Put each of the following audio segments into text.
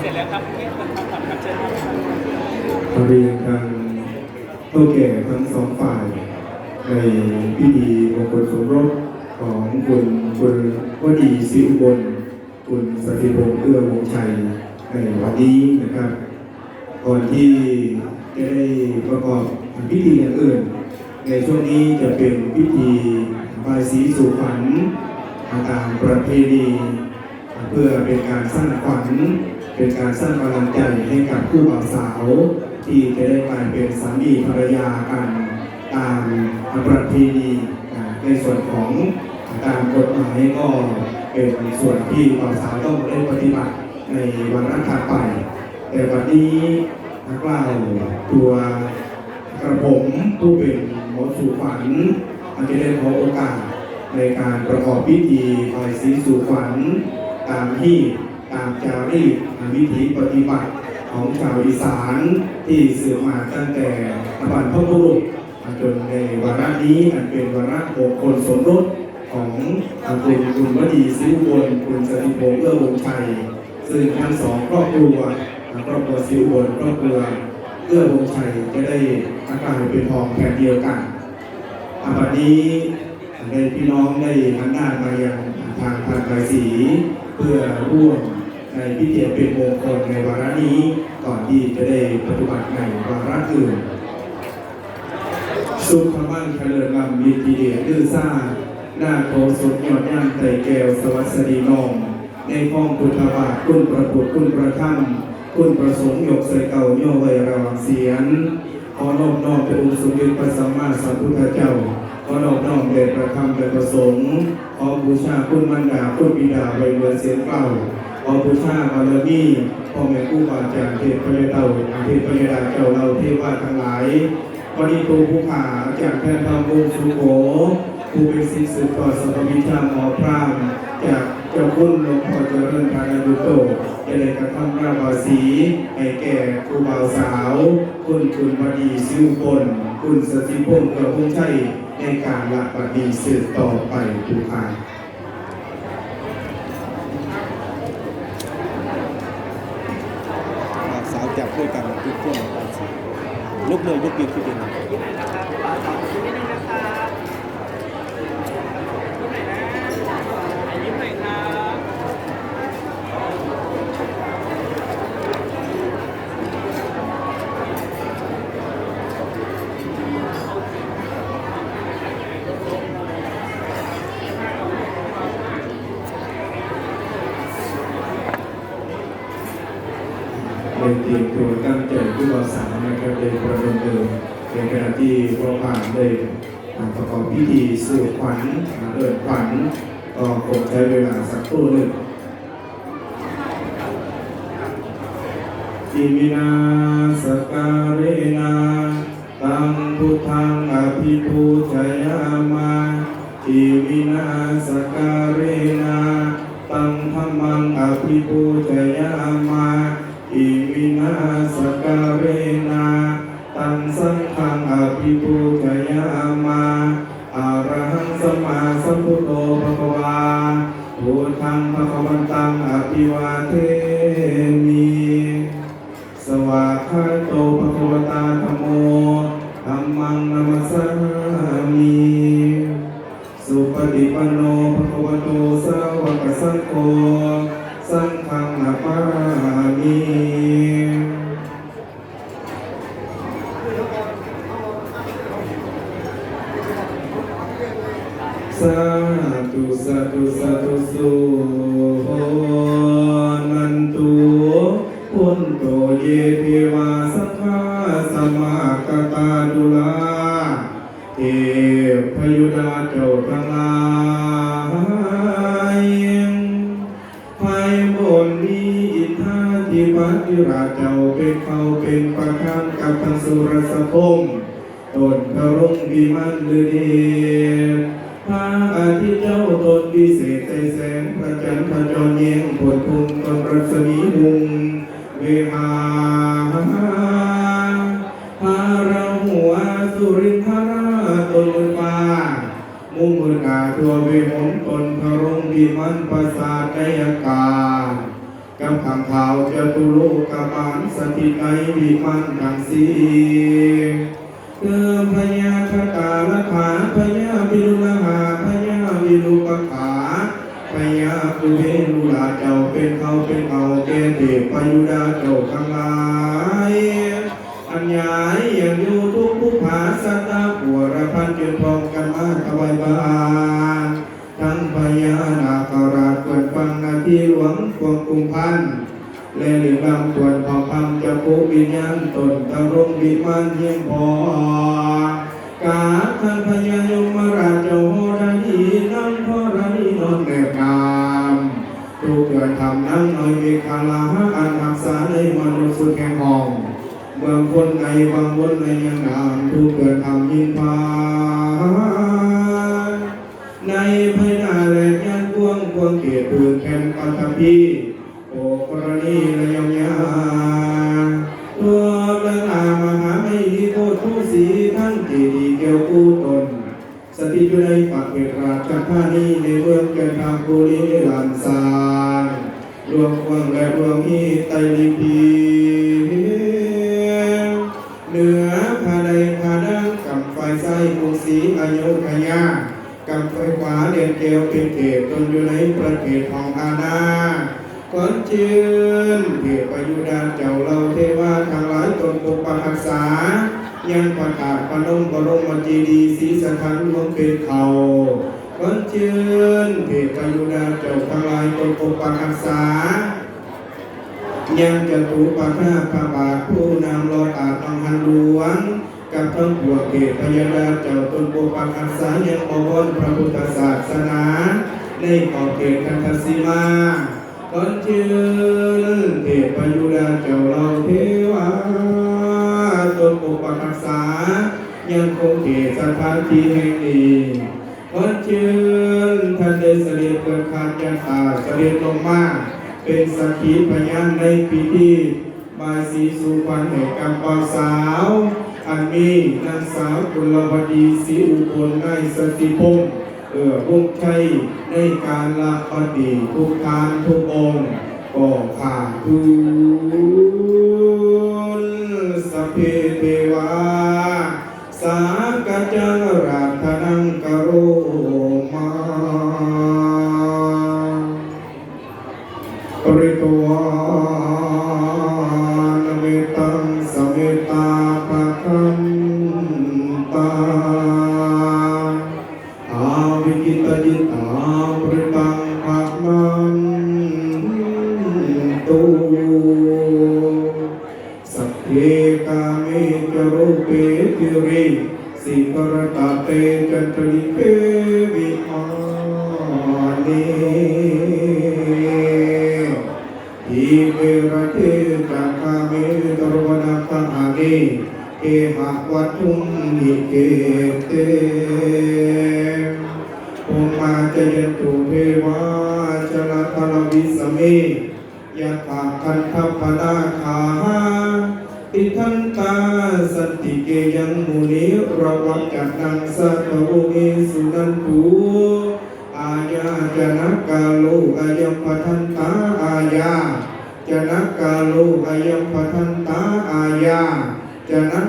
เสร็จแล้วครับนี่เป็นคำถามครับเชิญครับเรียนทางเท่าแก่ทั้งสองฝ่าย ในพิธีมงคลสมรสของคุณคุณวดีศรีอุบลคุณสถิพงษ์เอื้อวงชัยในวันนี้นะครับก่อนที่จะได้ประกอบพิธีอย่างอื่น ในช่วงนี้จะเป็นพิธีบายสีสู่ขวัญตามประเพณี เพื่อเป็นการสร้างขวัญเป็นการสร้างกำลังใจให้กับคู่บ่าวสาว ที่จะได้กลายเป็นสามีภรรยากันตามประเพณีในส่วนของตามกฎหมายก็เป็นส่วนที่บ่าวสาวต้องได้ปฏิบัติในวันรักถัดไป แต่วันนี้นักเล่าตัวกระผมผู้เป็นหมอสู่ขวัญอาจจะได้ขอโอกาสในการประกอบพิธีบายสีสู่ขวัญ ตามที่ตามจารีตวิถีปฏิบัติของชาวอีสานที่สืบมาตั้งแต่บรรพบุรุษจนในวาระนี้อันเป็นวาระมงคลสมรสของคุณคุณวดีซิวบนคุณสถิพงษ์เอื้อวงชัยซึ่งทั้งสองครอบครัวครอบครัวซิวบนครอบครัวเอื้อวงชัยจะได้อากายเป็นทองแผ่นเดียวกันอาบัดนี้ได้พี่น้องได้หันหน้ามายังทางทางไกรศรี เพื่อร่วมในพิธีเป็นมงคลในวาระนี้ ก่อนที่จะได้ปฏิบัติในวาระอื่นสุขมั่งเฉลิมลำมีทีเดียดื้อซ่าหน้าโคสดยอดย่างไตแก้วสวัสดีนองในห้องพุทธบาทคุณประพุทคุณประธรรมคุณประสงค์ยกใส่เก่าโยไวระวังเสียนขอนอบน้อมพระองค์สมเด็จพระสัมมาสัมพุทธเจ้า ขอนอบน้อมแด่พระธรรมและประสงค์ ขอบูชาคุณมันดาคุณบิดาไว้เรือเสียงเก่าขอบูชาบารมีพ่อแม่ครูบาอาจารย์เทพพระเจ้าอาเทพพระยาเจ้าเราเทวาทั้งหลายวันนี้ตูผู้ขาจากแพทย์พามวงศ์สุโขผู้เป็นศิษย์สืบต่อสัมวิชาหมอพรามจากเจ้าคุณหลวงพ่อเจริญพานาดุโตจะได้กระทำราบาสีให้แก่ครูบ่าวสาว คุณคุณวดีซิวปนคุณสติพงศ์กระพงชัย ในการหลักปฏิสืบต่อไปผู้ขาบ่าวสาวจับด้วยกันทุกคนลุกเลยลุกยืนขึ้นเอง อิมินาสการเรนาตังธรรมังอภิปูชยามาอิมินาสการเรนาตังสังฆังอภิปูชยามาอะรหังสมมาสัมพุทโธภะควาพุทธังภะควันตังอภิวาเท สาธุสาธุสาธุสุ วเวหงตนพระรงค์วิมันประสาทในอากาศกับข่าวจะตุโลกบาลสถิตในวิมันดังสีเติมพญาคตาลขาพญาวิรุลหาพญาวิรุปขาพญาปุเพลุลาเจ้าเป็นเขาเป็นเขาเกเทพยุดาเจ้าทั้งหลายอัญญายยังอยู่ทุกผู้ผาสตาปัวระพันยืนพร้อมกันมาถวายบา ทีหลวงพวงกุมพันธ์และหรือลำตวนทองคำจะผูวิญญาณตนตะรงวิมานเยี่ยมพอกาท่านพญายมราชเจ้าโหรานีนั่งพรานีนนแนบกามทุกเดือนทำนั่งน้อยมีคาลาอันรักษาในมนุษย์สุดแห่งห้องบางคนในบางคนในยังนามทุกเกิดทำยินพา งเกียรติปืนแคมปัตพีโอกรณีและยมยาตัวพระนามหาไม่มีโทษผู้สีทั้งเจดีเกี่ยวกู้ตน สถิตอยู่ในปากเวทราชธานีในเมืองเกินทางบุรีลานซานรวมกวางและรวมมีไตลิพีเหนือภาใดภาดังกับไฟไส้กรุงศรีอายุธยาับไฟฟ้าเรียนเกลียวเป็นเขตตนอยู่ในประเทศของอาณาขอนเชิญเทพยุดาเจ้าเราเทวาทั้งหลายตนปกปักรักษา ยังประกาศพนมบรมเจดีย์ศรีสถันลงเป็นเขาขอนเชิญเทพยุดาเจ้าทั้งหลายตนปกปักรักษายังจะถูปะท่าพระบาทผู้นำรอดอาต้องหันหลวง กับทั้งปวงเกตพยาดาเจ้าตนปกปักรักษายังบวรพระพุทธศาสนา ในขอบเขตคันธสีมาขอนเชิญเทพยุดาเจ้าเราเทวาตนปกปักรักษา ยังคงเขตสถานที่แห่งนี้ขอนเชิญท่านได้เสด็จเกิดขาดยาตาเสด็จลงมาเป็นสักขีพยานในพิธีบายสีสุพรรณแห่งกำปาวสาว อันมีนางสาวกุลวดีศรีอุบลนายสติพงศ์เอือวงชัยในการละปฏิทุกทานทุกองค์ก็ขาดทุน ทีเวรเทจักขาเมตรวนาคหาเนเอหะวัตถุนิเกเตโอมาเจยตุเทวาชนะทรวิสเมยะถาคันทัพนาคาติทันตาสติเกยังมุนิระวังจันังสัตโอเมสุนันตุอายาจนะกาโลอายัมปทันตาอายา จนะกาโลอายัมปทันตาอายาจนะ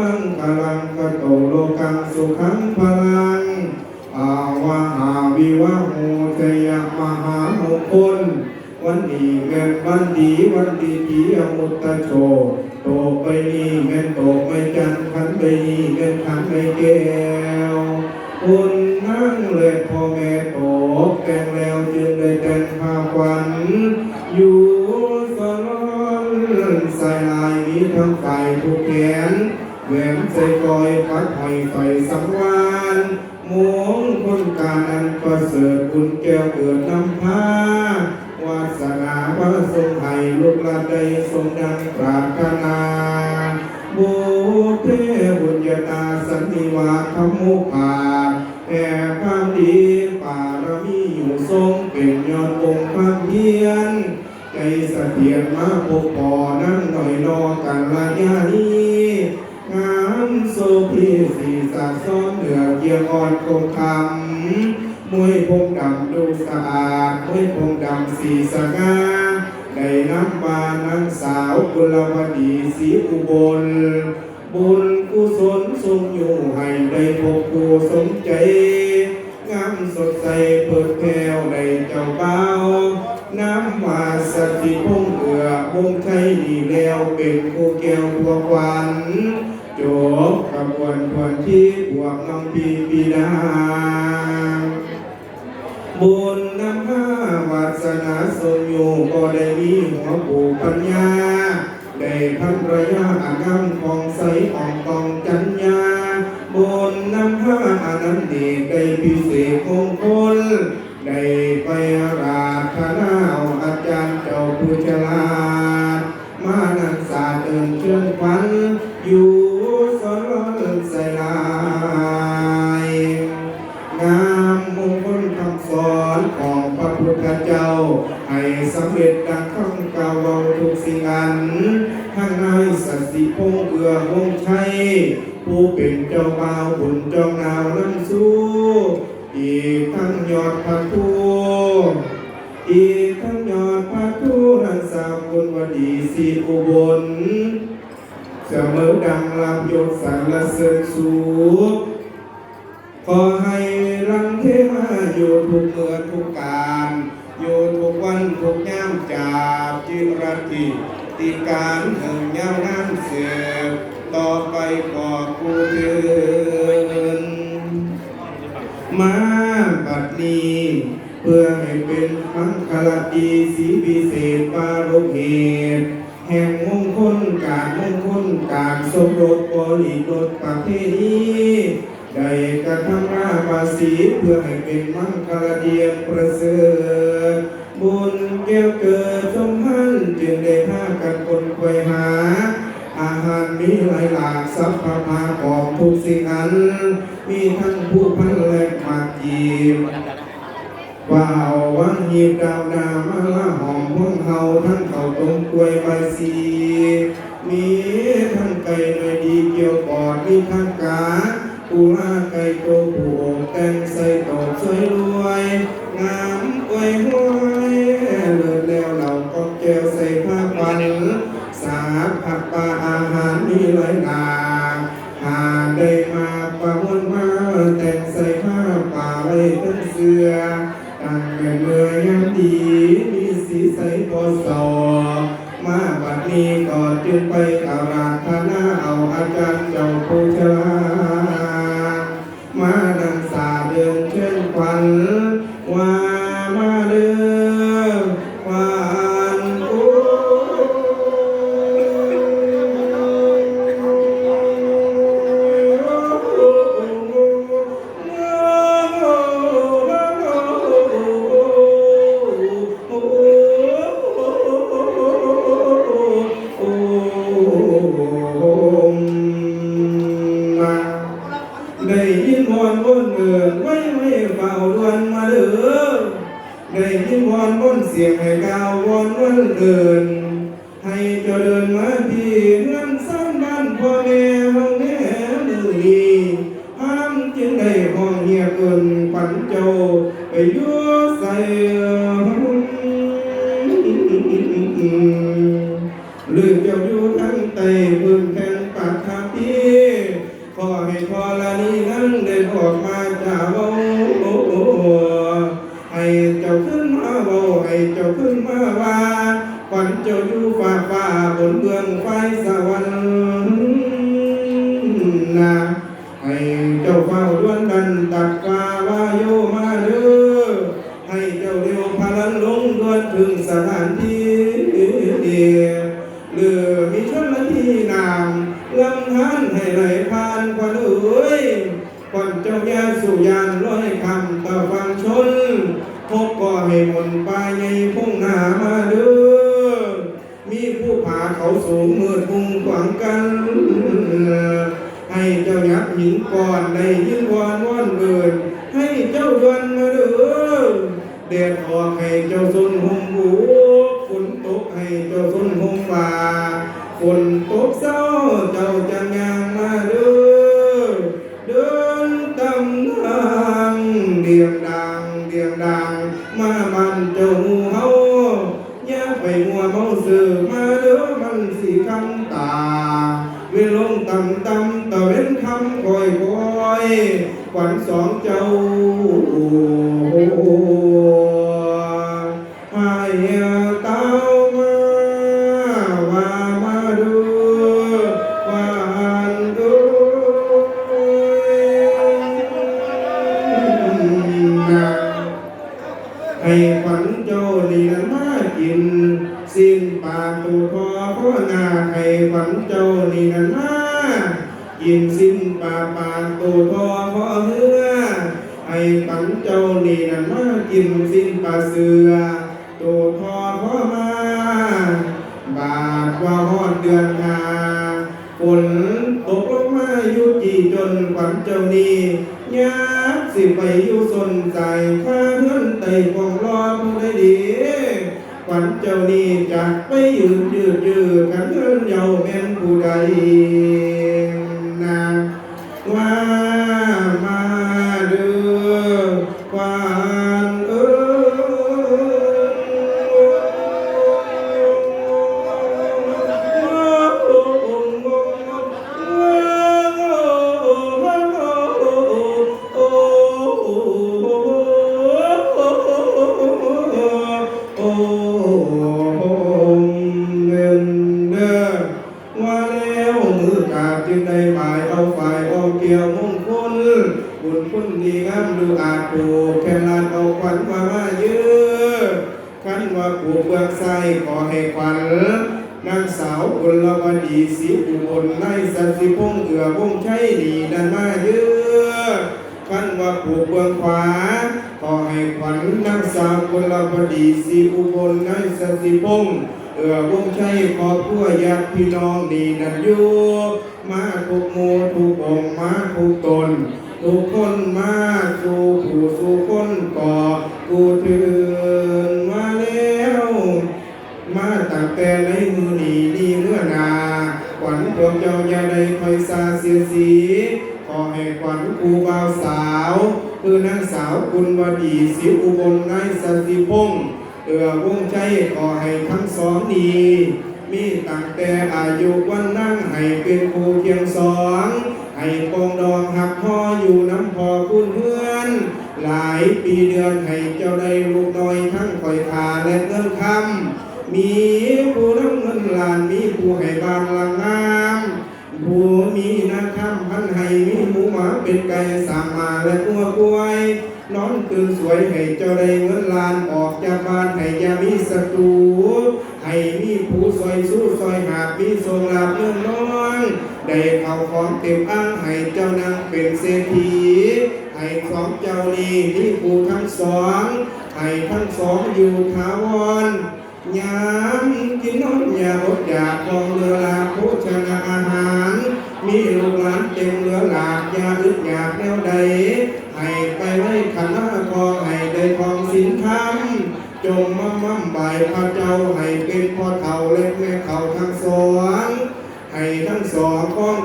มังคลังกโตโลกังสุขังพลังอาวะหาวิวะโหตยะมหามงคนวันนี้เงินวันดีวันดีทีอมุตตะโชโตไปนี้เงินโตไปจันทันไปนี้เงินทันไปแก้วคุณนั่งเลยพ่อแม่โตแกงแล้วจึงได้แต่งพาควันอยู่สลอนสายลายนี้ทั้งฝ่ทุกแขน ดหอยไฟสังวานมงคนการอันประเสริฐบุญแก้วเกิดนำพาวาสนาพระทรงให้ลูกหลานได้ทรงดังปรารถนาบุเพบุญญาตาสันนิวาธรรมุภาแห่ความดีปารมีอยู่ทรงเป็นยอดองค์ความเพียรใจเสถียรมาพบพอนั่งหน่อยรอกันระยะนี้ เกียงอ่อนคงคำมวยพงดำดูสะอาดมวยพงดำสีสง่าได้น้ำบานางสาวกุลวดีสีอุบล บุญกุศลทรงอยู่ให้ได้พบผู้สมใจ งามสดใสเปิดแก้วได้เจ้าเบาน้ำมาสติพงเอือวงไทยดีแล้วเป็นผู้แก้วทัวควัน กระบวนทวนที่บวกน้องปีปีดาบุญนำพาวาสนาสมอยู่ก็ได้มีหัวปู่ปัญญา ได้พันระยะอันงาม งามมงคลคำสอนของพระพุทธเจ้า ให้สำเร็จดังคำกล่าวาทุกสิ่งอันข้างในสัตย์สิพงษ์เอือวงชัยผู้เป็นเจ้าบ่าวบุญจองนาวน้ำสู้ อีกทั้งยอดพระทูอีกทั้งยอดพระทูนันสาวบุญวดีสีอุบลเสมอดังลำยศสรรเสริญสูขอให้ ทุกเมื่อทุกการอยู่ทุกวันทุกยามจากจิรติติการหนึ่งยาวนานเสืบต่อไปก่อกูเดินมาบัดนี้เพื่อให้เป็นมังคลดีสีพิเศษปารุเหตุแห่งมงคลการมงคลการสมรสบริรสประเพณี ได้กระทำราภาษีเพื่อให้เป็นมังคลเดียนประเสริฐบุญแก้วเกิดสมพันจึงได้พากันคนควยหา อาหารมีหลายหลากสัพพะพาของทุกสิ่งอัน มีทั้งผู้พันและมากจีบว่าววังหีบดาวดามาละหอมพวงเฮาทั้งเขาตรงกล้วยใบสีมีทั้งไก่หน่อยดีเกี่ยวปอดมีทั้งกา ปูลาไก่โตผู้โอกแตงใส่ตอกสวยรวยงามกล้วยห้วยเลือดแล้วเราก็แก้วใส่ผ้าปันสาผักปลาอาหารมีหลายหลากหาได้มาประมวลมาแต่งใส่ผ้าป่าไว้ทั้งเสื้อตั้งเงินเมื่อยามดีมีสีใสพอสอมาบัดนี้ก่อนจึงไป เจ้าไปอยู่ใส่เรื่อเจ้าอยู่ทั้งไตพื้นแผ่นปากคาพี่ขอให้พอละนี้นั้นได้บอกมาจากเบาให้เจ้าขึ้นมาเบาให้เจ้าขึ้นมาว่า ก่อนเจ้าย่างชนพบก็ให้มนปลายใหญ่พุ่งหน้ามาเด้อมีผู้ผาเขาสูงมืดมุงขวางกัน ให้เจ้ายักษ์หินก่อนในยินวอนว่อนเบินให้เจ้าดวนมาเด้อแดดออกให้เจ้าสุนหงบูฝนตกให้เจ้าสุนหงฟ้าฝนตกเศร้าเจ้าจะงงา ตาเวลงตำตำตะเว้นคำคอยคอยขวัญสองเจ้า มา บาทว่าฮอดเดือนหาฝนตกลงมาอยู่จีจนขวัญเจ้านี้ยากสิไปอยู่สนใจข้าเงินไต่กองรอผู้ใดดีขวัญเจ้านี้จะไปยืนยืดยืดกันเงินเยาแม่นผู้ใด นทุกคนมาสู่ผู้สู่คนก่อกูถึงมาแล้ว มาตั้งแต่ในมือนีนี่เมื่อนาขวัญพวกเจ้าอย่าได้คอยซาเสียสีขอให้ขวัญครูบ่าวสาว คือนางสาวคุณวดีสิวอุบลนายสสิพงษ์เอือวงใจขอให้ทั้งสองดีมีตั้งแต่อายุวันนั่งให้เป็นครูเพียงสอง ให้ปองดองหักพ่ออยู่น้ำพอคุณเพื่อน หลายปีเดือนให้เจ้าได้ลูกน้อยทั้งคอยทาและเงินคำมีผู้น้ำเงินล้านมีผู้ให้บานลังงามผู้มีนาคำพันให้มีหมูหมาเป็นไก่สามมาและตัวกล้วยน้อนคืนสวยให้เจ้าได้เงินล้านออกจากบ้านให้ยามีศัตรูให้มีผู้ซอยสู้ซอยหาบมีทรงลาบเงินน้อง ได้เข้าของเต็มอ้างให้เจ้านางเป็นเศรษฐีให้สองเจ้านี้ที่ปูทั้งสองให้ทั้งสองอยู่ถาวรยามกินนอนอย่าอดอยากมองเรือลาโภชนาอาหาร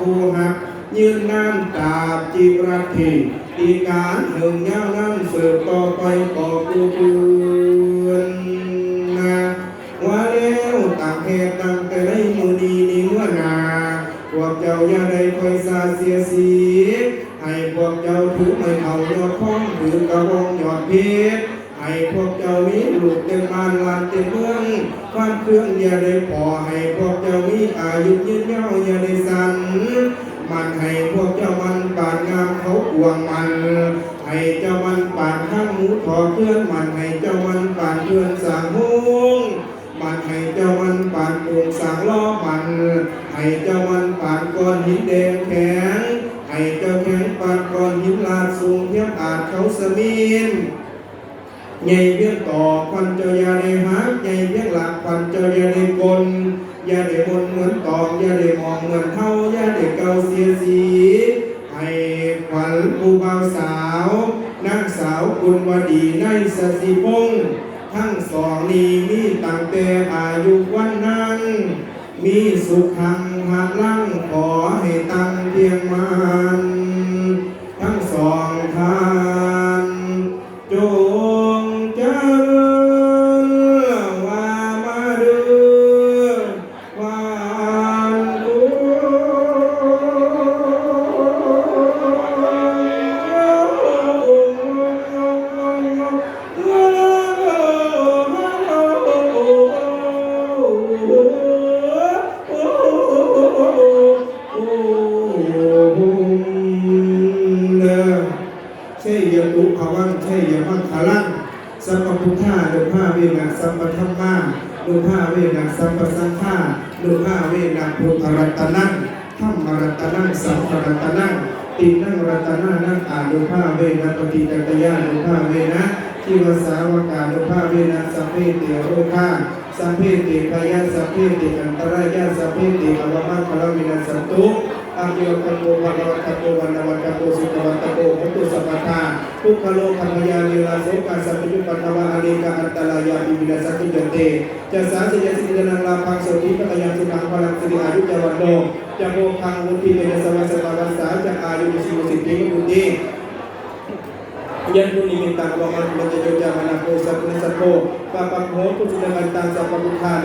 คูหักยืนน้ำตาบจีรัติอีการหนึ่งยาวนั่งสืบต่อไปก่อกูเปือนนะว่าแล้วต่างเหตุต่างแต่ได้มือดีนี้เมื่อนาพวกเจ้าอย่าได้คอยสาเสียสีให้พวกเจ้าถือไม่เอายอดพ้องถือกระบองยอดเพชรให้พวกเจ้ามีลูกเต็มบ้านลานเต็มเมือง บ้านเครื่องอย่าได้พอให้พวกเจ้ามีอายุยืนยาวอย่าได้สัน มันให้พวกเจ้ามันปานงามเขากวงมัน ให้เจ้ามันปานข้างหมูถอเพื่อนมันให้เจ้ามันปานเพื่อนสางหงมันให้เจ้ามันปานปงสางล้อมัน ให้เจ้ามันปานก้อนหินแดงแข็งให้เจ้าแข็งปานก้อนหินลาดสูงเทียบอาจเขาสมิน ใหญ่เพียงต่อควันเจ้าอยาได้หักใหญ่เพียงหลักควันเจ้าอยาได้กลยาได้มนเหมือนตอกยาได้มองเหมือนเท่ายาได้เก่าเสียสีให้ขวัญผู้บ่าวสาวนางสาวกุลวดีในสสิพงทั้งสองนี้มีตั้งแต่อายุวันนั้น มีสุขังหักลั่งขอให้ตั้งเพียงมัน ทั้งสองทาน ธรรมรัตนังสังฆรัตนังตินังรัตนานังอานุภาเวนะปฏิจักรยานุภาเวนะทิวสาวกานุภาเวนะสัพเพเตโรคาสัพเพเตพยาสัพเพเตอันตรายาสัพเพเตอวมาคลวินัสสันตุ อาเดียวกันโกวันวัตโกวันวัตโกสุขวัตโกมุตุสัพพทาทุกขโลกัมยานิลาโสกาสัพพุปันนวะอเนกอันตรายาปิวินาสัตุจเตจะสาสิยสิจนังลาภังโสติปะยังสุขังพลังสิริอายุจวันโนจะโมคังวุติเมสวัสสะวัสสาจะอายุสิมุสิติมุติยันตุนิมิตังวะมันมันจะโยจามนาโกสัพพุสัพโพปะปะโหตุสุนันตังสัพพะพุทธา